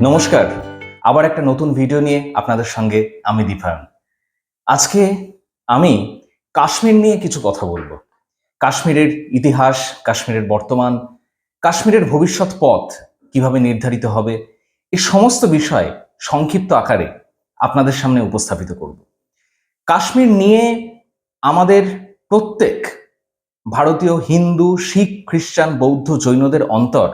নমস্কার। আবার একটা নতুন ভিডিও নিয়ে আপনাদের সঙ্গে আমি দীপায়ন। আজকে আমি কাশ্মীর নিয়ে কিছু কথা বলব। কাশ্মীরের ইতিহাস, কাশ্মীরের বর্তমান, কাশ্মীরের ভবিষ্যৎ পথ কীভাবে নির্ধারিত হবে এই সমস্ত বিষয় সংক্ষিপ্ত আকারে আপনাদের সামনে উপস্থাপিত করব। কাশ্মীর নিয়ে আমাদের প্রত্যেক ভারতীয় হিন্দু, শিখ, খ্রিস্টান, বৌদ্ধ, জৈনদের অন্তর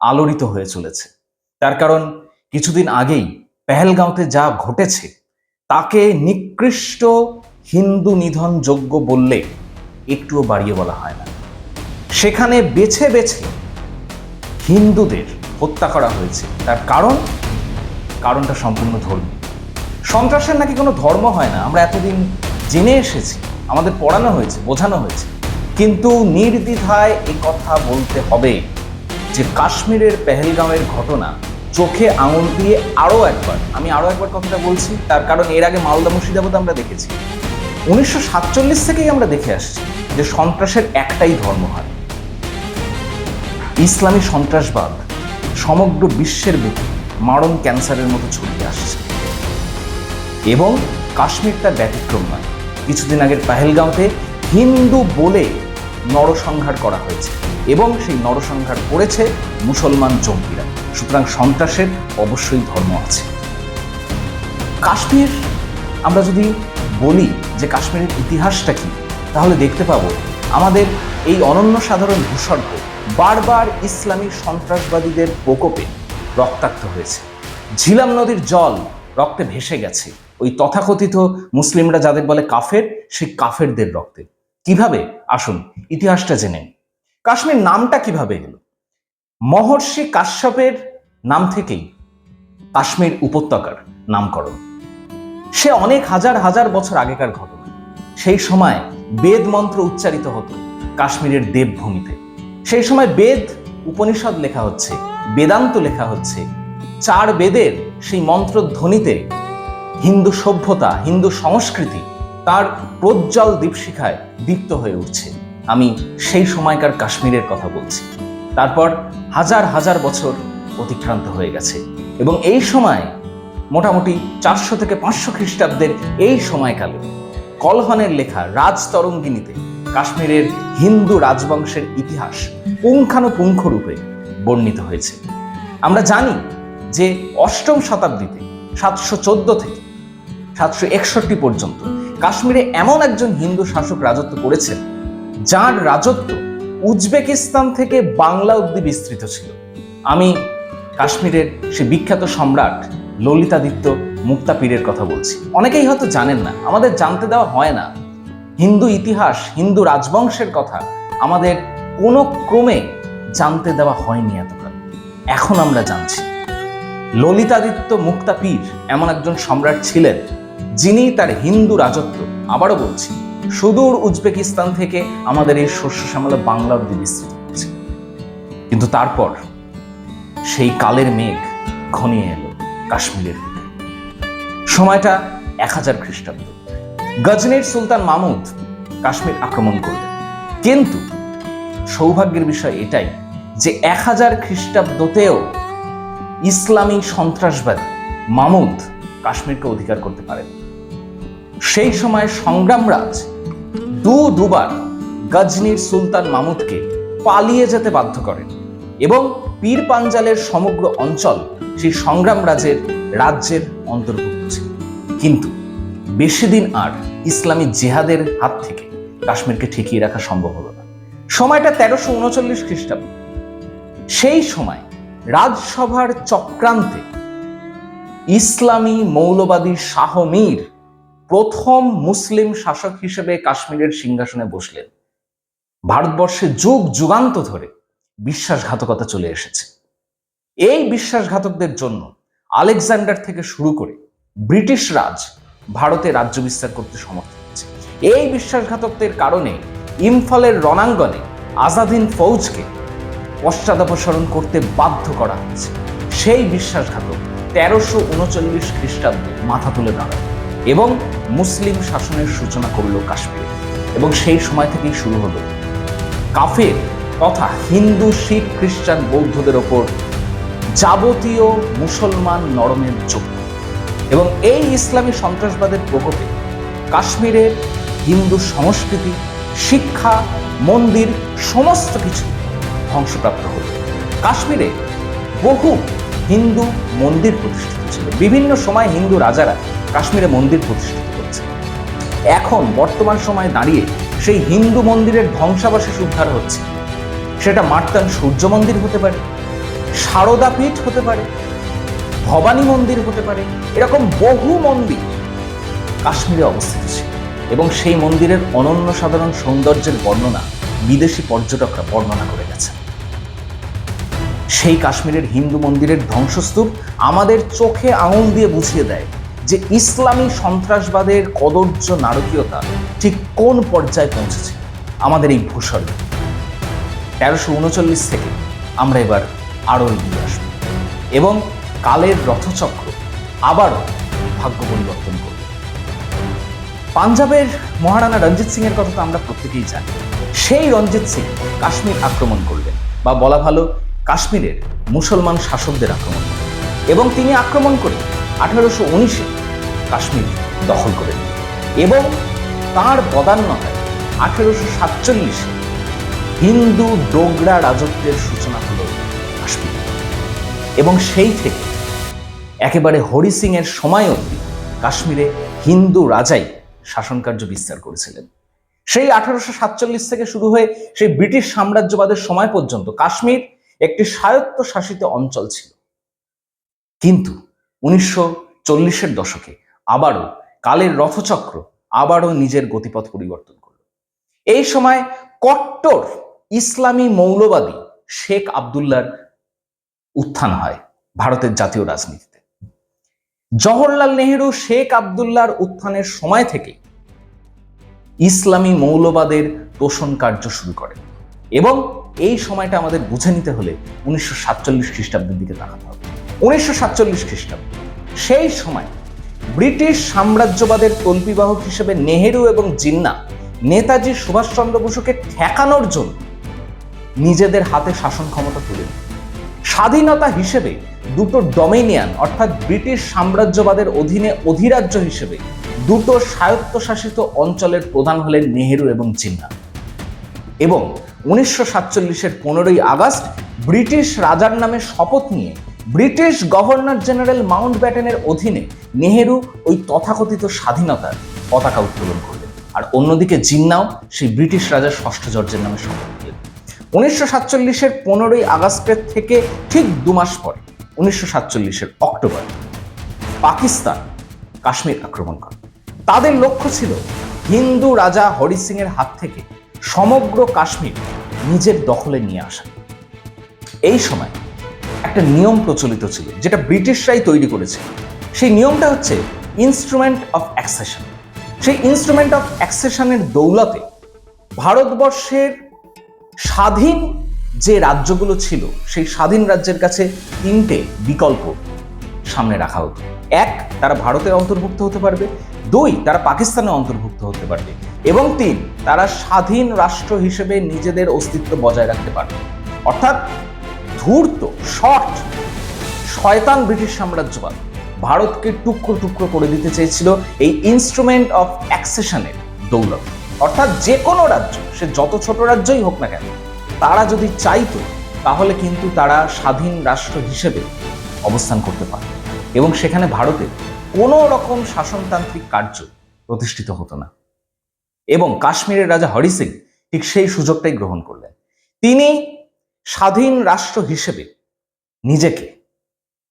আলোড়িত হয়ে চলেছে। তার কারণ কিছুদিন আগেই পেহেলগাঁওতে যা ঘটেছে, তাকে নিকৃষ্ট হিন্দু নিধন যোগ্য বললে একটুও বাড়িয়ে বলা হয় না। সেখানে বেছে বেছে হিন্দুদের হত্যা করা হয়েছে। তার কারণ? কারণটা সম্পূর্ণ ধর্মীয়। সন্ত্রাসের নাকি কোনো ধর্ম হয় না? আমরা এতদিন জেনে এসেছি, আমাদের পড়ানো হয়েছে, বোঝানো হয়েছে। কিন্তু নির্দ্বিধায় কথা বলতে হবে যে কাশ্মীরের পেহেলগাঁওয়ের ঘটনা চোখে আঙুল দিয়ে আরও একবার, আমি আরও একবার কথাটা বলছি, তার কারণ এর আগে মালদা মুর্শিদাবাদ আমরা দেখেছি। উনিশশো সাতচল্লিশ থেকেই আমরা দেখে আসছি যে সন্ত্রাসের একটাই ধর্ম হয় ইসলামী সন্ত্রাসবাদ সমগ্র বিশ্বের বুকে মারণ ক্যান্সারের মতো ছড়িয়ে আসছে। এবং কাশ্মীর তার ব্যতিক্রম নয়। কিছুদিন আগের পাহেলগাঁওতে হিন্দু বলে নরসংহার করা হয়েছে এবং সেই নরসংহার করেছে মুসলমান জঙ্গিরা। সুতরাং সন্ত্রাসের অবশ্যই ধর্ম আছে। কাশ্মীর, আমরা যদি বলি যে কাশ্মীরের ইতিহাসটা কি, তাহলে দেখতে পাবো আমাদের এই অনন্য সাধারণ ভূস্বর্গ বারবার ইসলামী সন্ত্রাসবাদীদের প্রকোপে রক্তাক্ত হয়েছে। ঝিলাম নদীর জল রক্তে ভেসে গেছে। ওই তথাকথিত মুসলিমরা যাদের বলে কাফের, সেই কাফেরদের রক্তে। কীভাবে? আসুন, ইতিহাসটা জেনে কাশ্মীর নামটা কীভাবে এলো? মহর্ষি কাশ্যপের নাম থেকেই কাশ্মীর উপত্যকার নামকরণ। সে অনেক হাজার হাজার বছর আগেকার ঘটনা। সেই সময় বেদ মন্ত্র উচ্চারিত হতো কাশ্মীরের দেবভূমিতে। সেই সময় বেদ উপনিষদ লেখা হচ্ছে, বেদান্ত লেখা হচ্ছে। চার বেদের সেই মন্ত্রধ্বনিতে হিন্দু সভ্যতা, হিন্দু সংস্কৃতি তার প্রজ্জ্বল দীপশিখায় দীপ্ত হয়ে উঠছে। আমি সেই সময়কার কাশ্মীরের কথা বলছি। তারপর হাজার হাজার বছর অতিক্রান্ত হয়ে গেছে এবং এই সময় মোটামুটি চারশো থেকে পাঁচশো খ্রিস্টাব্দের এই সময়কালে কলহনের লেখা রাজতরঙ্গিনীতে কাশ্মীরের হিন্দু রাজবংশের ইতিহাস পুঙ্খানুপুঙ্খ রূপে বর্ণিত হয়েছে। আমরা জানি যে অষ্টম শতাব্দীতে, সাতশো চোদ্দ থেকে সাতশো একষট্টি পর্যন্ত কাশ্মীরে এমন একজন হিন্দু শাসক রাজত্ব করেছেন, যার রাজত্ব উজবেকিস্তান থেকে বাংলা অব্দি বিস্তৃত ছিল। আমি কাশ্মীরের সে বিখ্যাত সম্রাট ললিতাদিত্য মুক্তাপীরের কথা বলছি। অনেকেই হয়তো জানেন না, আমাদের জানতে দেওয়া হয় না। হিন্দু ইতিহাস, হিন্দু রাজবংশের কথা আমাদের কোনো ক্রমে জানতে দেওয়া হয়নি এতকাল। এখন আমরা জানছি। ললিতাদিত্য মুক্তাপীর এমন একজন সম্রাট ছিলেন যিনি তার হিন্দু রাজত্ব, আবারও বলছি, সুদূর উজবেকিস্তান থেকে আমাদের এই শস্য শ্যামলা বাংলা অব্দি বিস্তৃত হয়েছে কিন্তু তারপর সেই কালের মেঘ ঘনিয়ে এলো কাশ্মীরের দিকে। সময়টা এক হাজার খ্রিস্টাব্দ। গজনির সুলতান মামুদ কাশ্মীর আক্রমণ করলেন। কিন্তু সৌভাগ্যের বিষয় এটাই যে এক হাজার খ্রিস্টাব্দতেও ইসলামী সন্ত্রাসবাদী মামুদ কাশ্মীরকে অধিকার করতে পারেন সেই সময় সংগ্রামরাজ দু দুবার গজনির সুলতান মামুদকে পালিয়ে যেতে বাধ্য করেন এবং পীর পাঞ্জালের সমগ্র অঞ্চল সেই সংগ্রামরাজের রাজ্যের অন্তর্ভুক্ত ছিল। কিন্তু বেশি দিন আর ইসলামী জেহাদের হাত থেকে কাশ্মীরকে ঠেকিয়ে রাখা সম্ভব হলো না। সময়টা তেরোশো উনচল্লিশ খ্রিস্টাব্দ। সেই সময় রাজসভার চক্রান্তে ইসলামী মৌলবাদী শাহ মীর প্রথম মুসলিম শাসক হিসেবে কাশ্মীরের সিংহাসনে বসলেন। ভারতবর্ষে যুগ যুগান্ত ধরে বিশ্বাসঘাতকতা চলে এসেছে। এই বিশ্বাসঘাতকদের জন্য আলেকজান্ডার থেকে শুরু করে ব্রিটিশ রাজ ভারতে রাজ্য বিস্তার করতে সমর্থ হয়েছে। এই বিশ্বাসঘাতকদের কারণে ইম্ফলের রণাঙ্গনে আজাদিন ফৌজকে পশ্চাদাপসরণ করতে বাধ্য করা হয়েছে। সেই বিশ্বাসঘাতক তেরোশো উনচল্লিশ খ্রিস্টাব্দে মাথা তুলে দাঁড়ায় এবং মুসলিম শাসনের সূচনা করল কাশ্মীর। এবং সেই সময় থেকেই শুরু হলো। কাফের তথা হিন্দু, শিখ, খ্রিস্টান বৌদ্ধদের ওপর যাবতীয় মুসলমান নরমের যোগ্য এবং এই ইসলামী সন্ত্রাসবাদের প্রকোপে কাশ্মীরের হিন্দু সংস্কৃতি, শিক্ষা, মন্দির, সমস্ত কিছু ধ্বংসপ্রাপ্ত হল। কাশ্মীরে বহু হিন্দু মন্দির প্রতিষ্ঠিত ছিল। বিভিন্ন সময় হিন্দু রাজারা কাশ্মীরে মন্দির প্রতিষ্ঠিত করেছে। এখন বর্তমান সময়ে দাঁড়িয়ে সেই হিন্দু মন্দিরের ধ্বংসাবশেষ উদ্ধার হচ্ছে। সেটা মার্তান সূর্য মন্দির হতে পারে, সারদা পীঠ হতে পারে, ভবানী মন্দির হতে পারে, এরকম বহু মন্দির কাশ্মীরে অবস্থিত ছিল। এবং সেই মন্দিরের অনন্য সাধারণ সৌন্দর্যের বর্ণনা বিদেশি পর্যটকরা বর্ণনা করে গেছেন সেই কাশ্মীরের হিন্দু মন্দিরের ধ্বংসস্তূপ আমাদের চোখে আঙুল দিয়ে বুঝিয়ে দেয় যে ইসলামী সন্ত্রাসবাদের কদর্য নারকীয়তা ঠিক কোন পর্যায়ে পৌঁছেছে? আমাদের এই ভূস্বর্গ তেরোশো উনচল্লিশ থেকে আমরা এবার আরও এগিয়ে আসব। এবং কালের রথচক্র আবারও ভাগ্য পরিবর্তন করবে। পাঞ্জাবের মহারানা রঞ্জিত সিং এর কথা তো আমরা প্রত্যেকেই জানি। সেই রঞ্জিত সিং কাশ্মীর আক্রমণ করলেন বা বলা ভালো কাশ্মীরের মুসলমান শাসকদের আক্রমণ করলেন। এবং তিনি আক্রমণ করে আঠারোশো উনিশে কাশ্মীর দখল করে এবং তাঁর বদান্যতায় আঠেরোশো সাতচল্লিশে হিন্দু ডোগরা রাজত্বের সূচনা হলো কাশ্মীর। এবং সেই থেকে একেবারে হরি সিং এর সময় অবধি কাশ্মীরে হিন্দু রাজাই শাসনকার্য বিস্তার করেছিলেন। সেই আঠারোশো সাতচল্লিশ থেকে শুরু হয়ে সেই ব্রিটিশ সাম্রাজ্যবাদের সময় পর্যন্ত কাশ্মীর একটি স্বায়ত্ত শাসিত অঞ্চল ছিল। কিন্তু উনিশশো চল্লিশের দশকে আবারও কালের রথচক্র আবারও নিজের গতিপথ পরিবর্তন করল। এই সময় কট্টর ইসলামী মৌলবাদী শেখ আবদুল্লার উত্থান হয় ভারতের জাতীয় রাজনীতিতে। জওহরলাল নেহেরু শেখ আবদুল্লার উত্থানের সময় থেকে ইসলামী মৌলবাদের তোষণ কার্য শুরু করেন এবং এই সময়টা আমাদের বুঝে নিতে হলে উনিশশো সাতচল্লিশ খ্রিস্টাব্দের দিকে তাকাতে হবে। উনিশশো সাতচল্লিশ খ্রিস্টাব্দ, সেই সময় ব্রিটিশ সাম্রাজ্যবাদের তল্পিবাহক হিসেবে নেহেরু এবং জিন্না নেতাজি সুভাষচন্দ্র বসুকে ঠেকানোর জন্য নিজেদের হাতে শাসন ক্ষমতা তুলে স্বাধীনতা হিসেবে দুটো ডোমিনিয়ান, অর্থাৎ ব্রিটিশ সাম্রাজ্যবাদের অধীনে অধিরাজ্য হিসেবে দুটো স্বায়ত্তশাসিত অঞ্চলের প্রধান হলেন নেহেরু এবং জিন্না। এবং উনিশশো সাতচল্লিশের পনেরোই আগস্ট ব্রিটিশ রাজার নামে শপথ নিয়ে ব্রিটিশ গভর্নর জেনারেল মাউন্ট ব্যাটেনের অধীনে নেহেরু ওই তথাকথিত স্বাধীনতার পতাকা উত্তোলন করলেন। আর অন্যদিকে জিন্নাও সেই ব্রিটিশ রাজার ষষ্ঠ জর্জের নামে শপথ নিলেন উনিশশো সাতচল্লিশের পনেরোই আগস্টের থেকে ঠিক দু মাস পরে, উনিশশো সাতচল্লিশের অক্টোবর, পাকিস্তান কাশ্মীর আক্রমণ করে। তাদের লক্ষ্য ছিল হিন্দু রাজা হরি সিং এর হাত থেকে সমগ্র কাশ্মীর নিজের দখলে নিয়ে আসা। এই সময় একটা নিয়ম প্রচলিত ছিল, যেটা ব্রিটিশরাই তৈরি করেছে। সেই নিয়মটা হচ্ছে ইনস্ট্রুমেন্ট অফ অ্যাক্সেশন সেই ইনস্ট্রুমেন্ট অফ অ্যাক্সেশনের দৌলতে ভারতবর্ষের স্বাধীন যে রাজ্যগুলো ছিল, সেই স্বাধীন রাজ্যের কাছে তিনটে বিকল্প সামনে রাখা হতো। এক, তারা ভারতে অন্তর্ভুক্ত হতে পারবে। দুই, তারা পাকিস্তানে অন্তর্ভুক্ত হতে পারবে। এবং তিন, তারা স্বাধীন রাষ্ট্র হিসেবে নিজেদের অস্তিত্ব বজায় রাখতে পারবে। অর্থাৎ ধূর্ত, শর্ট, শয়তান ব্রিটিশ সাম্রাজ্যবাদ। ভারতকে টুকরো টুকরো করে দিতে চেয়েছিল এই ইনস্ট্রুমেন্ট অফ অ্যাক্সেশনের দৌলত। অর্থাৎ যে কোনো রাজ্য, সে যত ছোট রাজ্যই হোক না কেন, তারা যদি চাইতো, তাহলে কিন্তু তারা স্বাধীন রাষ্ট্র হিসেবে অবস্থান করতে পারে এবং সেখানে ভারতে কোনো রকম শাসনতান্ত্রিক কার্য প্রতিষ্ঠিত হতো না। এবং কাশ্মীরের রাজা হরি সিং ঠিক সেই সুযোগটাই গ্রহণ করলেন। তিনি স্বাধীন রাষ্ট্র হিসেবে নিজেকে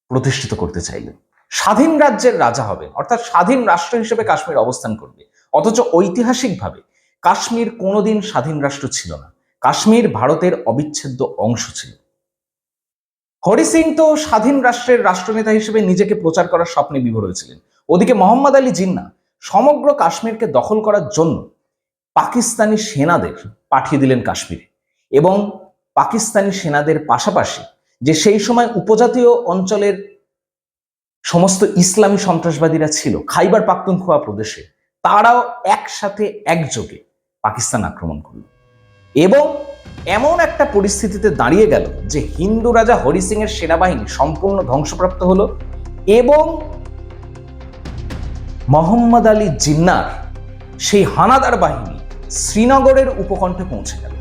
প্রতিষ্ঠিত করতে চাইলেন। স্বাধীন রাজ্যের রাজা হবে অর্থাৎ স্বাধীন রাষ্ট্র হিসেবে কাশ্মীর অবস্থান করবে। অথচ ঐতিহাসিকভাবে কাশ্মীর কোনোদিন স্বাধীন রাষ্ট্র ছিল না। কাশ্মীর ভারতের অবিচ্ছেদ্য অংশ ছিল। হরি সিং তো স্বাধীন রাষ্ট্রের রাষ্ট্রনেতা হিসেবে নিজেকে প্রচার করার স্বপ্নে বিভোর হয়েছিলেন। ওদিকে মোহাম্মদ আলী জিন্না সমগ্র কাশ্মীরকে দখল করার জন্য পাকিস্তানি সেনাদের পাঠিয়ে দিলেন কাশ্মীরে। এবং পাকিস্তানি সেনাদের পাশাপাশি যে সেই সময় উপজাতীয় অঞ্চলের সমস্ত ইসলামী সন্ত্রাসবাদীরা ছিল, খাইবার পাখতুনখোয়া প্রদেশে, তারাও একসাথে একযোগে পাকিস্তান আক্রমণ করল। এবং এমন একটা পরিস্থিতিতে দাঁড়িয়ে গেল যে হিন্দু রাজা হরি সিং এর সেনাবাহিনী সম্পূর্ণ ধ্বংসপ্রাপ্ত হলো এবং মোহাম্মদ আলী জিন্নার সেই হানাদার বাহিনী শ্রীনগরের উপকণ্ঠে পৌঁছে গেল।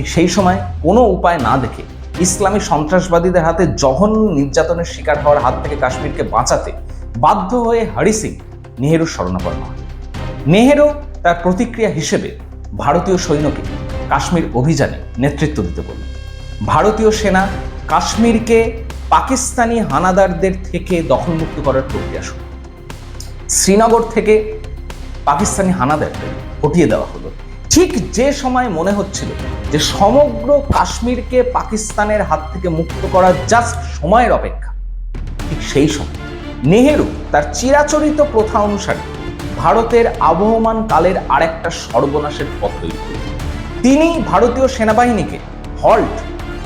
ঠিক সেই সময় কোনো উপায় না দেখে ইসলামী সন্ত্রাসবাদীদের হাতে জঘন্য নির্যাতনের শিকার হওয়ার হাত থেকে কাশ্মীরকে বাঁচাতে বাধ্য হয়ে হরি সিং নেহেরুর শরণাপন্ন হয় নেহেরু তার প্রতিক্রিয়া হিসেবে ভারতীয় সৈন্যকে কাশ্মীর অভিযানে নেতৃত্ব দিতে বলল ভারতীয় সেনা কাশ্মীরকে পাকিস্তানি হানাদারদের থেকে দখলমুক্ত করার প্রক্রিয়া শুরু। শ্রীনগর থেকে পাকিস্তানি হানাদারদের হটিয়ে দেওয়া হলো। ঠিক যে সময় মনে হচ্ছিল যে সমগ্র কাশ্মীরকে পাকিস্তানের হাত থেকে মুক্ত করার জাস্ট সময়ের অপেক্ষা, ঠিক সেই সময় নেহেরু তার চিরাচরিত প্রথা অনুসারে ভারতের আবহমান কালের আরেকটা সর্বনাশের পথ তৈরি তিনি ভারতীয় সেনাবাহিনীকে হল্ট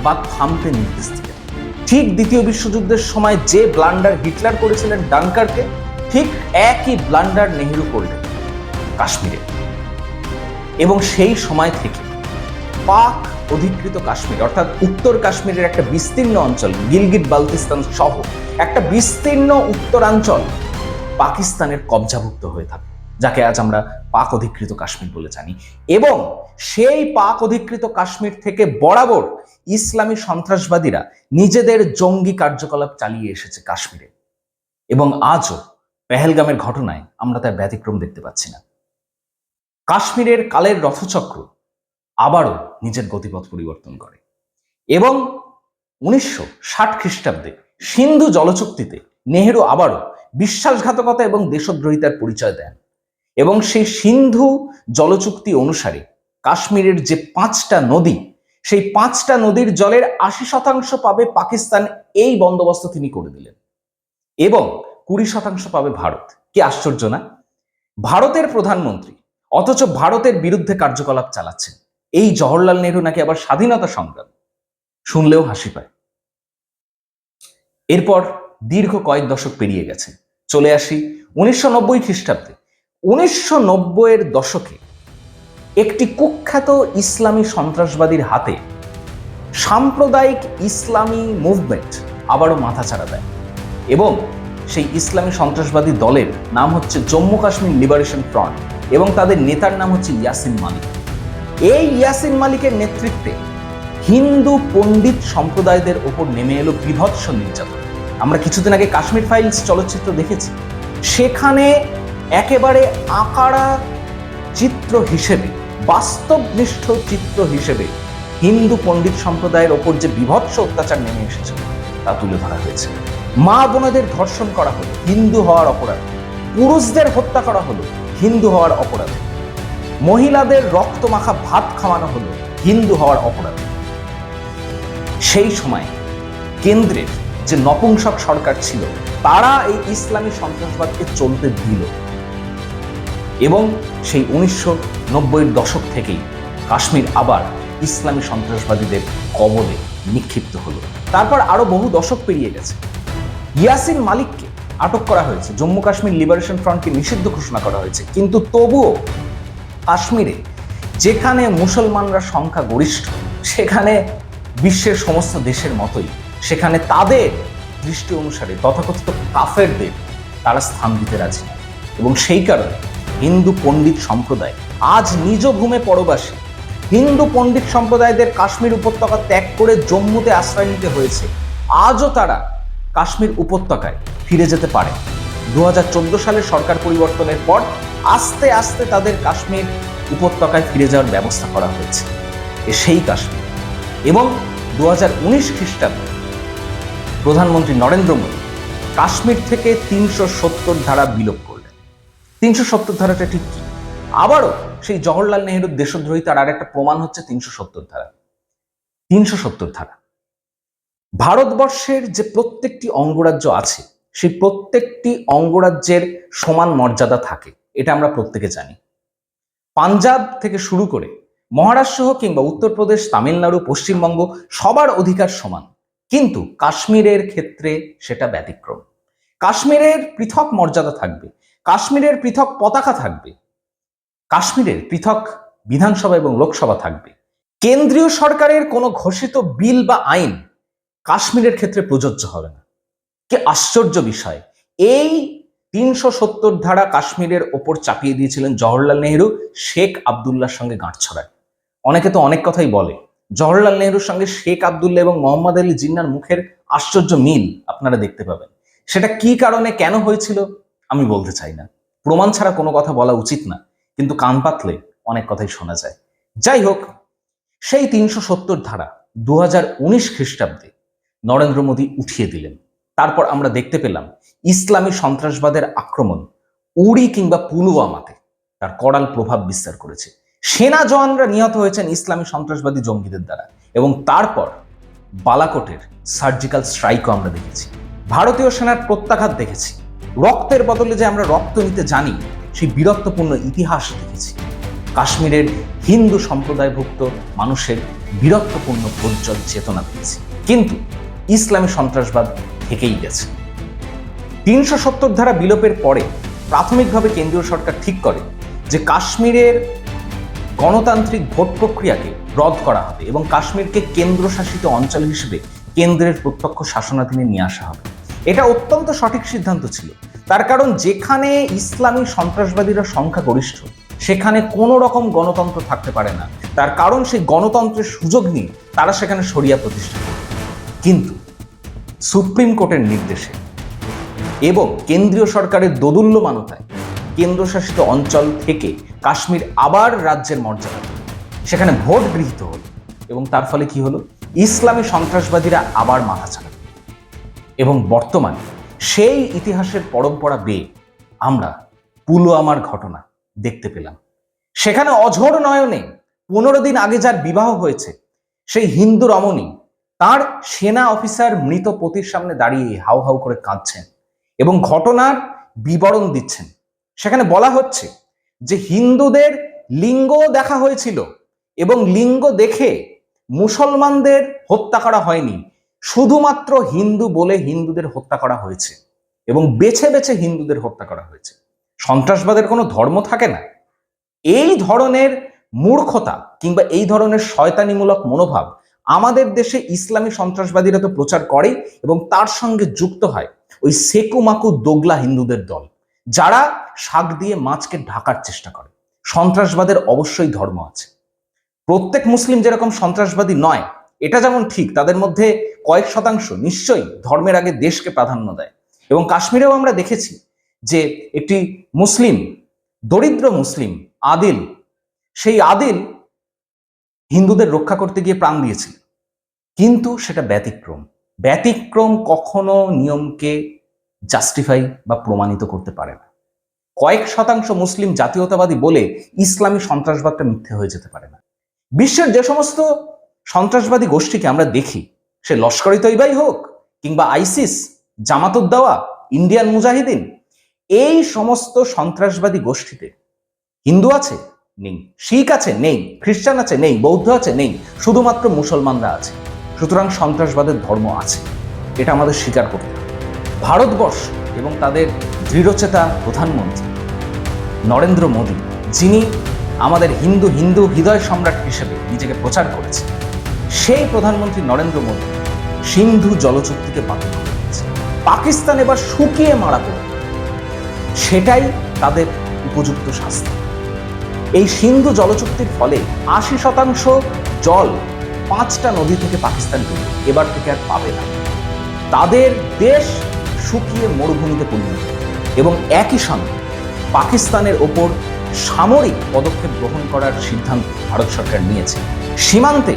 বা থামতে নির্দেশ দিলেন। ঠিক দ্বিতীয় বিশ্বযুদ্ধের সময় যে ব্লান্ডার হিটলার করেছিলেন ডাঙ্কারকে ঠিক একই ব্লান্ডার নেহেরু করলেন কাশ্মীরে। এবং সেই সময় থেকে পাক অধিকৃত কাশ্মীর, অর্থাৎ উত্তর কাশ্মীরের একটা বিস্তীর্ণ অঞ্চল, গিলগিট, বালতিস্তান সহ একটা বিস্তীর্ণ উত্তরাঞ্চল পাকিস্তানের কবজাভুক্ত হয়ে থাকে, যাকে আজ আমরা পাক অধিকৃত কাশ্মীর বলে জানি। এবং সেই পাক অধিকৃত কাশ্মীর থেকে বরাবর ইসলামী সন্ত্রাসবাদীরা নিজেদের জঙ্গি কার্যকলাপ চালিয়ে এসেছে কাশ্মীরে। এবং আজও পেহেলগামের ঘটনায় আমরা তার ব্যতিক্রম দেখতে পাচ্ছি না। কাশ্মীরের কালের রথচক্র আবারও নিজের গতিপথ পরিবর্তন করে। এবং উনিশশো ষাট খ্রিস্টাব্দে সিন্ধু জলচুক্তিতে নেহেরু আবারও বিশ্বাসঘাতকতা এবং দেশদ্রোহিতার পরিচয় দেন এবং সেই সিন্ধু জলচুক্তি অনুসারে কাশ্মীরের যে পাঁচটা নদী, সেই পাঁচটা নদীর জলের আশি শতাংশ পাবে পাকিস্তান এই বন্দোবস্ত তিনি করে দিলেন। এবং কুড়ি শতাংশ পাবে ভারত। কি আশ্চর্য না? ভারতের প্রধানমন্ত্রী অথচ ভারতের বিরুদ্ধে কার্যকলাপ চালাচ্ছেন এই জওহরলাল নেহরু নাকি আবার স্বাধীনতা সংগ্রাম? শুনলেও হাসি পায়। এরপর দীর্ঘ কয়েক দশক পেরিয়ে গেছে। চলে আসি উনিশশো নব্বই খ্রিস্টাব্দে। উনিশশো নব্বইয়ের দশকে একটি কুখ্যাত ইসলামী সন্ত্রাসবাদীর হাতে সাম্প্রদায়িক ইসলামী মুভমেন্ট আবারও মাথাচাড়া দেয় এবং সেই ইসলামী সন্ত্রাসবাদী দলের নাম হচ্ছে জম্মু কাশ্মীর লিবারেশন ফ্রন্ট। এবং তাদের নেতার নাম হচ্ছে ইয়াসিন মালিক। এই ইয়াসিন মালিকের নেতৃত্বে হিন্দু পণ্ডিত সম্প্রদায়দের ওপর নেমে এলো বিভৎস নির্যাতন আমরা কিছুদিন আগে কাশ্মীর ফাইলস চলচ্চিত্র দেখেছি। সেখানে একেবারে আকারা চিত্র হিসেবে, বাস্তবনিষ্ঠ চিত্র হিসেবে হিন্দু পণ্ডিত সম্প্রদায়ের ওপর যে বিভৎস অত্যাচার নেমে এসেছিল, তা তুলে ধরা হয়েছে। মা বোনেদের ধর্ষণ করা হলো, হিন্দু হওয়ার অপরাধ। পুরুষদের হত্যা করা হলো হিন্দু হওয়ার অপরাধে। মহিলাদের রক্ত মাখা ভাত খাওয়ানো হলো হিন্দু হওয়ার অপরাধে। সেই সময় কেন্দ্রের যে নপুংসক সরকার ছিল, তারা এই ইসলামী সন্ত্রাসবাদকে চলতে দিল এবং সেই উনিশশো নব্বইয়ের দশক থেকেই কাশ্মীর আবার ইসলামী সন্ত্রাসবাদীদের কবলে নিক্ষিপ্ত হলো। তারপর আরও বহু দশক পেরিয়ে গেছে। ইয়াসিন মালিককে আটক করা হয়েছে। জম্মু কাশ্মীর লিবারেশন ফ্রন্টকে নিষিদ্ধ ঘোষণা করা হয়েছে। কিন্তু তবুও কাশ্মীরে যেখানে মুসলমানরা সংখ্যা গরিষ্ঠ সেখানে বিশ্বের সমস্ত দেশের মতোই, সেখানে তাদের দৃষ্টি অনুসারে তথাকথিত কাফেরদের তারা স্থান দিতে রাজি। এবং সেই কারণে হিন্দু পণ্ডিত সম্প্রদায় আজ নিজ ভূমে পরবাসী, হিন্দু পণ্ডিত সম্প্রদায়দের কাশ্মীর উপত্যকা ত্যাগ করে জম্মুতে আশ্রয় নিতে হয়েছে। আজও তারা কাশ্মীর উপত্যকায় ফিরে যেতে পারে। দু সালের সরকার পরিবর্তনের পর আস্তে আস্তে তাদের কাশ্মীর উপত্যকায় ফিরে যাওয়ার ব্যবস্থা করা হয়েছে। এ সেই কাশ্মীর। এবং দু উনিশ খ্রিস্টাব্দে প্রধানমন্ত্রী নরেন্দ্র মোদী কাশ্মীর থেকে তিনশো সত্তর ধারা বিলোপ করলেন। তিনশো সত্তর ধারাটা ঠিক কি? আবারও সেই জওহরলাল নেহরুর দেশদ্রোহিতার আর একটা প্রমাণ হচ্ছে তিনশো সত্তর ধারা। তিনশো সত্তর ধারা। ভারতবর্ষের যে প্রত্যেকটি অঙ্গরাজ্য আছে সেই প্রত্যেকটি অঙ্গরাজ্যের সমান মর্যাদা থাকে, এটা আমরা প্রত্যেকে জানি। পাঞ্জাব থেকে শুরু করে মহারাষ্ট্র হোক কিংবা উত্তরপ্রদেশ, তামিলনাড়ু, পশ্চিমবঙ্গ সবার অধিকার সমান। কিন্তু কাশ্মীরের ক্ষেত্রে সেটা ব্যতিক্রম। কাশ্মীরের পৃথক মর্যাদা থাকবে, কাশ্মীরের পৃথক পতাকা থাকবে, কাশ্মীরের পৃথক বিধানসভা এবং লোকসভা থাকবে। কেন্দ্রীয় সরকারের কোনো ঘোষিত বিল বা আইন কাশ্মীরের ক্ষেত্রে প্রযোজ্য হবে না। কি আশ্চর্য বিষয়। এই তিনশো সত্তর ধারা কাশ্মীরের ওপর চাপিয়ে দিয়েছিলেন জওহরলাল নেহরু, শেখ আবদুল্লার সঙ্গে গাঁট ছড়ায়। অনেকে তো অনেক কথাই বলে, জওহরলাল নেহরুর সঙ্গে শেখ আবদুল্লা এবং মোহাম্মদ আলী জিন্নার মুখের আশ্চর্য মিল আপনারা দেখতে পাবেন। সেটা কি কারণে কেন হয়েছিল আমি বলতে চাই না। প্রমাণ ছাড়া কোনো কথা বলা উচিত না, কিন্তু কান পাতলে অনেক কথাই শোনা যায়। যাই হোক, সেই তিনশো সত্তর ধারা দু খ্রিস্টাব্দে নরেন্দ্র মোদী উঠিয়ে দিলেন। তারপর আমরা দেখতে পেলাম ইসলামী সন্ত্রাসবাদের আক্রমণ উড়ি কিংবা পুলওয়ামাতে তার কড়াল প্রভাব বিস্তার করেছে। সেনা জওয়ানরা নিহত হয়েছেন ইসলামী সন্ত্রাসবাদী জঙ্গিদের দ্বারা এবং তারপর বালাকোটের সার্জিক্যাল স্ট্রাইকও আমরা দেখেছি। ভারতীয় সেনার প্রত্যাঘাত দেখেছি। রক্তের বদলে যে আমরা রক্ত নিতে জানি, সেই বীরত্বপূর্ণ ইতিহাস দেখেছি। কাশ্মীরের হিন্দু সম্প্রদায়ভুক্ত মানুষের বীরত্বপূর্ণ প্রজ্জ্বল চেতনা পেয়েছি। কিন্তু ইসলামী সন্ত্রাসবাদ থেকেই গেছে। তিনশো সত্তর ধারা বিলোপের পরে প্রাথমিকভাবে কেন্দ্রীয় সরকার ঠিক করে যে কাশ্মীরের গণতান্ত্রিক ভোট প্রক্রিয়াকে রদ করা হবে এবং কাশ্মীরকে কেন্দ্রশাসিত অঞ্চল হিসেবে কেন্দ্রের প্রত্যক্ষ শাসনাধীনে নিয়ে আসা হবে। এটা অত্যন্ত সঠিক সিদ্ধান্ত ছিল। তার কারণ যেখানে ইসলামী সন্ত্রাসবাদীরা সংখ্যাগরিষ্ঠ, সেখানে কোনো রকম গণতন্ত্র থাকতে পারে না। তার কারণ সেই গণতন্ত্রের সুযোগ নিয়ে তারা সেখানে সরিয়া প্রতিষ্ঠা কিন্তু সুপ্রিম কোর্টের নির্দেশে এবং কেন্দ্রীয় সরকারের দোদুল্যমানতায় কেন্দ্রশাসিত অঞ্চল থেকে কাশ্মীর আবার রাজ্যের মর্যাদা সেখানে ভোট গৃহীত হল এবং তার ফলে কি হলো? ইসলামী সন্ত্রাসবাদীরা আবার মাথা ছাড়াল এবং বর্তমানে সেই ইতিহাসের পরম্পরা বেয়ে আমরা পুলওয়ামার ঘটনা দেখতে পেলাম। সেখানে অঝোর নয়নে পনেরো দিন আগে যার বিবাহ হয়েছে, সেই হিন্দু রমণী তার সেনা অফিসার মৃত পতির সামনে দাঁড়িয়ে হাউ হাউ করে কাঁদছেন এবং ঘটনার বিবরণ দিচ্ছেন। সেখানে বলা হচ্ছে যে হিন্দুদের লিঙ্গ দেখা হয়েছিল এবং লিঙ্গ দেখে মুসলমানদের হত্যা করা হয়নি। শুধুমাত্র হিন্দু বলে হিন্দুদের হত্যা করা হয়েছে এবং বেছে বেছে হিন্দুদের হত্যা করা হয়েছে। সন্ত্রাসবাদের কোনো ধর্ম থাকে না। এই ধরনের মূর্খতা কিংবা এই ধরনের শয়তানিমূলক মনোভাব আমাদের দেশে ইসলামী সন্ত্রাসবাদীরা তো প্রচার করে এবং তার সঙ্গে যুক্ত হয় ওই সেকুমাকু দোগলা হিন্দুদের দল, যারা শাক দিয়ে মাছকে ঢাকার চেষ্টা করে। সন্ত্রাসবাদের অবশ্যই ধর্ম আছে। প্রত্যেক মুসলিম যেরকম সন্ত্রাসবাদী নয়, এটা যেমন ঠিক, তাদের মধ্যে কয়েক শতাংশ নিশ্চয়ই ধর্মের আগে দেশকে প্রাধান্য দেয়। এবং কাশ্মীরেও আমরা দেখেছি যে একটি মুসলিম, দরিদ্র মুসলিম, আদিল, সেই আদিল হিন্দুদের রক্ষা করতে গিয়ে প্রাণ দিয়েছিলেন কিন্তু সেটা ব্যতিক্রম। ব্যতিক্রম কখনো নিয়মকে জাস্টিফাই বা প্রমাণিত করতে পারে না। কয়েক শতাংশ মুসলিম জাতীয়তাবাদী বলে ইসলামী সন্ত্রাসবাদটা মিথ্যে হয়ে যেতে পারে না। বিশ্বের যে সমস্ত সন্ত্রাসবাদী গোষ্ঠীকে আমরা দেখি, সে লস্করি তৈবাই হোক কিংবা আইসিস, জামাতুদ্দাওয়া, ইন্ডিয়ান মুজাহিদিন, এই সমস্ত সন্ত্রাসবাদী গোষ্ঠীতে হিন্দু আছে নেই। শিখ আছে, নেই। খ্রিস্টান আছে, নেই। বৌদ্ধ আছে, নেই। শুধুমাত্র মুসলমানরা আছে। সুতরাং সন্ত্রাসবাদের ধর্ম আছে। এটা আমাদের স্বীকার করতে হবে। ভারতবর্ষ এবং তাদের দৃঢ়চেতা প্রধানমন্ত্রী নরেন্দ্র মোদী, যিনি আমাদের হিন্দু হিন্দু হৃদয় সম্রাট হিসেবে নিজেকে প্রচার করেছে সেই প্রধানমন্ত্রী নরেন্দ্র মোদী সিন্ধু জলচুক্তিকে বাতিল করে দিয়েছে পাকিস্তান এবার শুকিয়ে মারা পড়বে। সেটাই তাদের উপযুক্ত শাস্তি। এই সিন্ধু জলচুক্তির ফলে আশি শতাংশ জল পাঁচটা নদী থেকে পাকিস্তান পেল এবার থেকে আর পাবে না। তাদের দেশ শুকিয়ে মরুভূমিতে পরিণত। এবং একই সঙ্গে পাকিস্তানের ওপর সামরিক পদক্ষেপ গ্রহণ করার সিদ্ধান্ত ভারত সরকার নিয়েছে। সীমান্তে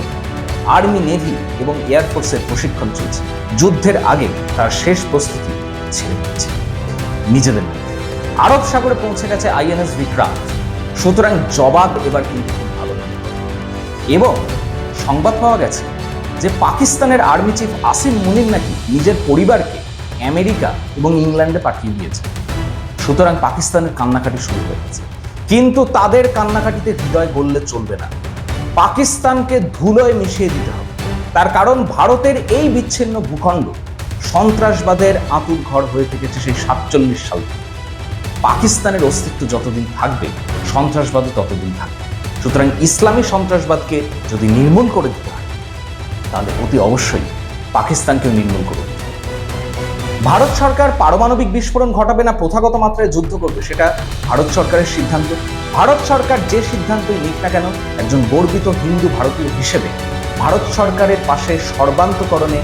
আর্মি, নেভি এবং এয়ারফোর্সের প্রশিক্ষণ চলছে। যুদ্ধের আগে তার শেষ প্রস্তুতি ছেড়ে দিচ্ছে নিজেদের আরব সাগরে পৌঁছে গেছে আইএনএস বিক্রান্ত সুতরাং জবাব এবার কিন্তু খুব ভালো। এবং সংবাদ পাওয়া গেছে যে পাকিস্তানের আর্মি চিফ আসিম মুনির নাকি নিজের পরিবারকে আমেরিকা এবং ইংল্যান্ডে পাঠিয়ে দিয়েছে। সুতরাং পাকিস্তানের কান্নাকাটি শুরু হয়ে গেছে। কিন্তু তাদের কান্নাকাটিতে হৃদয় গললে চলবে না। পাকিস্তানকে ধুলোয় মিশিয়ে দিতে হবে। তার কারণ ভারতের এই বিচ্ছিন্ন ভূখণ্ড সন্ত্রাসবাদের আঁতুর ঘর হয়ে থেকেছে সেই সাতচল্লিশ সাল থেকে। পাকিস্তানের অস্তিত্ব যতদিন থাকবে, সন্ত্রাসবাদও ততদিন থাকবে। সুতরাং ইসলামী সন্ত্রাসবাদকে যদি নির্মূল করে দিতে হয়, তাহলে অতি অবশ্যই পাকিস্তানকেও নির্মূল করবে ভারত সরকার পারমাণবিক বিস্ফোরণ ঘটাবে না, প্রথাগত মাত্রায় যুদ্ধ করবে, সেটা ভারত সরকারের সিদ্ধান্ত। ভারত সরকার যে সিদ্ধান্তই নিক না কেন, একজন গর্বিত হিন্দু ভারতীয় হিসেবে ভারত সরকারের পাশে সর্বান্তকরণে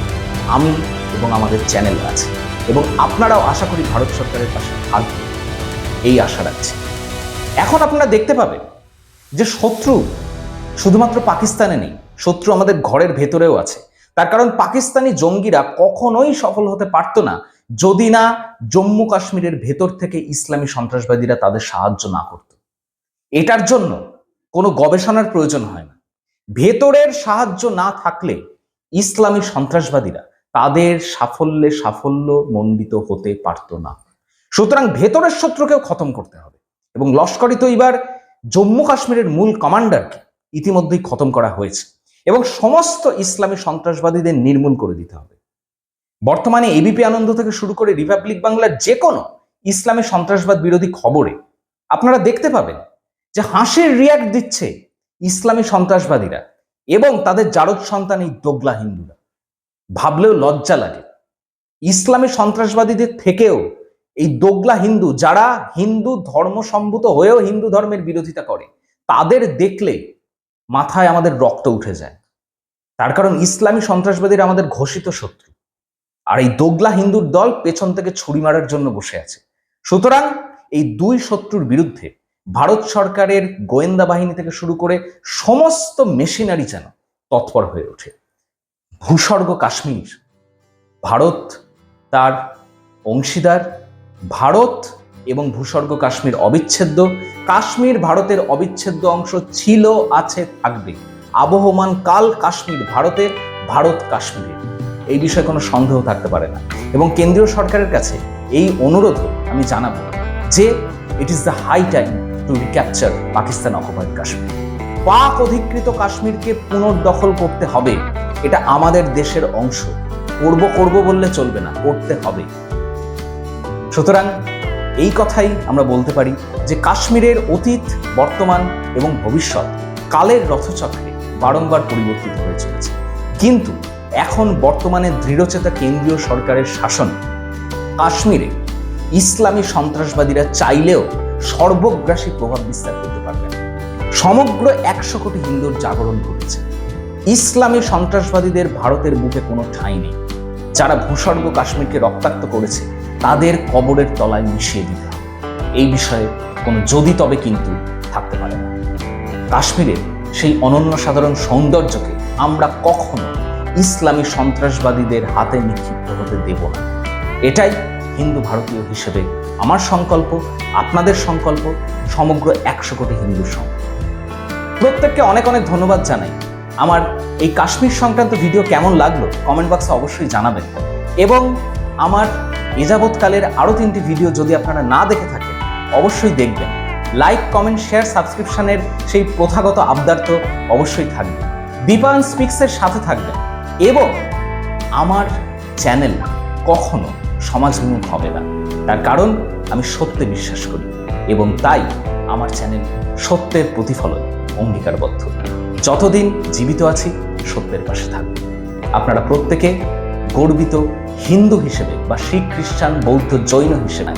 আমি এবং আমাদের চ্যানেল আছে। এবং আপনারাও আশা করি ভারত সরকারের পাশে থাকবেন। এই আশা রাখছি। এখন আপনারা দেখতে পাবেন যে শত্রু শুধুমাত্র পাকিস্তানে নেই, শত্রু আমাদের ঘরের ভেতরেও আছে। তার কারণ পাকিস্তানি জঙ্গিরা কখনোই সফল হতে পারতো না যদি না জম্মু কাশ্মীরের ভেতর থেকে ইসলামী সন্ত্রাসবাদীরা তাদের সাহায্য না করত। এটার জন্য কোনো গবেষণার প্রয়োজন হয় না। ভেতরের সাহায্য না থাকলে ইসলামী সন্ত্রাসবাদীরা তাদের সাফল্যে সাফল্য মণ্ডিত হতে পারত না। সুতরাং ভেতরের শত্রুকেও খতম করতে হবে। এবং লস্করি তো এবার জম্মু কাশ্মীরের মূল কমান্ডারকে ইতিমধ্যেই খতম করা হয়েছে। এবং সমস্ত ইসলামী সন্ত্রাসবাদীদের নির্মূল করে দিতে হবে। বর্তমানে এবিপি আনন্দ থেকে শুরু করে রিপাবলিক বাংলার যে কোনো ইসলামী সন্ত্রাসবাদ বিরোধী খবরে আপনারা দেখতে পাবেন যে হাসির রিয়াক্ট দিচ্ছে ইসলামী সন্ত্রাসবাদীরা এবং তাদের জারদ সন্তান এই দোগলা হিন্দুরা। ভাবলেও লজ্জা লাগে। ইসলামী সন্ত্রাসবাদীদের থেকেও এই দোগলা হিন্দু যারা হিন্দু ধর্ম সম্ভূত হয়েও হিন্দু ধর্মের বিরোধিতা করে, তাদের দেখলে মাথায় আমাদের রক্ত উঠে যায়। তার কারণ ইসলামী সন্ত্রাসবাদীরা আমাদের ঘোষিত শত্রু। আর এই দোগলা হিন্দুর দল পেছন থেকে ছুরি মারার জন্য বসে আছে। সুতরাং এই দুই শত্রুর বিরুদ্ধে ভারত সরকারের গোয়েন্দা বাহিনী থেকে শুরু করে সমস্ত মেশিনারি যেন তৎপর হয়ে ওঠে। ভূস্বর্গ কাশ্মীর, ভারত তার অংশীদার ভারত এবং ভূস্বর্গ কাশ্মীর অবিচ্ছেদ্য। কাশ্মীর ভারতের অবিচ্ছেদ্য অংশ ছিল, আছে, থাকবে। আবহমান কাল কাশ্মীর ভারতের ভারত কাশ্মীরের এই বিষয়ে কোনো সন্দেহ থাকতে পারে না। এবং কেন্দ্রীয় সরকারের কাছে এই অনুরোধও আমি জানাব যে it is the high time to recapture Pakistan occupied Kashmir Pak অধিকৃত কাশ্মীরকে পুনর্দখল করতে হবে। এটা আমাদের দেশের অংশ। করব করব বললে চলবে না, করতে হবে। সুতরাং এই কথাই আমরা বলতে পারি যে কাশ্মীরের অতীত, বর্তমান এবং ভবিষ্যৎ কালের রথচক্রে বারংবার পরিবর্তিত হয়ে চলেছে। কিন্তু এখন বর্তমানে দৃঢ়চেতা কেন্দ্রীয় সরকারের শাসন কাশ্মীরে ইসলামী সন্ত্রাসবাদীরা চাইলেও সর্বগ্রাসী প্রভাব বিস্তার করতে পারবে না। সমগ্র একশো কোটি হিন্দুর জাগরণ ঘটেছে। ইসলামী সন্ত্রাসবাদীদের ভারতের বুকে কোনো ঠাঁই নেই। যারা ভূস্বর্গ কাশ্মীরকে রক্তাক্ত করেছে তাদের কবরের তলায় মিশিয়ে দিতে হবে। এই বিষয়ে কোনো যদি তবে কিন্তু থাকতে পারে না। কাশ্মীরের সেই অনন্য সাধারণ সৌন্দর্যকে আমরা কখনো ইসলামী সন্ত্রাসবাদীদের হাতে নিক্ষিপ্ত হতে দেব না। এটাই হিন্দু ভারতীয় হিসেবে আমার সংকল্প, আপনাদের সংকল্প, সমগ্র একশো কোটি হিন্দু সংকল্প। প্রত্যেককে অনেক অনেক ধন্যবাদ জানাই। আমার এই কাশ্মীর সংক্রান্ত ভিডিও কেমন লাগল কমেন্ট বক্সে অবশ্যই জানাবেন। এবং আমার এযাবৎকালের আরও তিনটি ভিডিও যদি আপনারা না দেখে থাকেন, অবশ্যই দেখবেন। লাইক কমেন্ট শেয়ার সাবস্ক্রিপশনের সেই প্রথাগত আবদার তো অবশ্যই থাকবে। দীপায়ন স্পিক্সের সাথে থাকবেন। এবং আমার চ্যানেল কখনো সমাজবিমুখ হবে না। তার কারণ আমি সত্যে বিশ্বাস করি এবং তাই আমার চ্যানেল সত্যের প্রতিফলন অঙ্গীকারবদ্ধ। যতদিন জীবিত আছি, সত্যের পাশে থাকবে। আপনারা প্রত্যেকে গর্বিত হিন্দু হিসেবে বা শিখ খ্রিস্টান বৌদ্ধ জৈন হিসেবে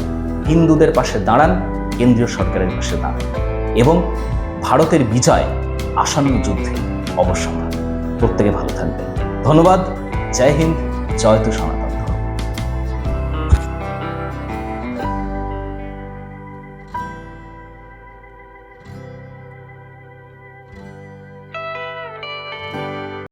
হিন্দুদের পাশে দাঁড়ান কেন্দ্রীয় সরকারের পাশে দাঁড়ান এবং ভারতের বিজয় আসন্ন যুদ্ধে অবশ্য প্রত্যেকে ভালো থাকবেন। ধন্যবাদ। জয় হিন্দ। জয় তু সনাতন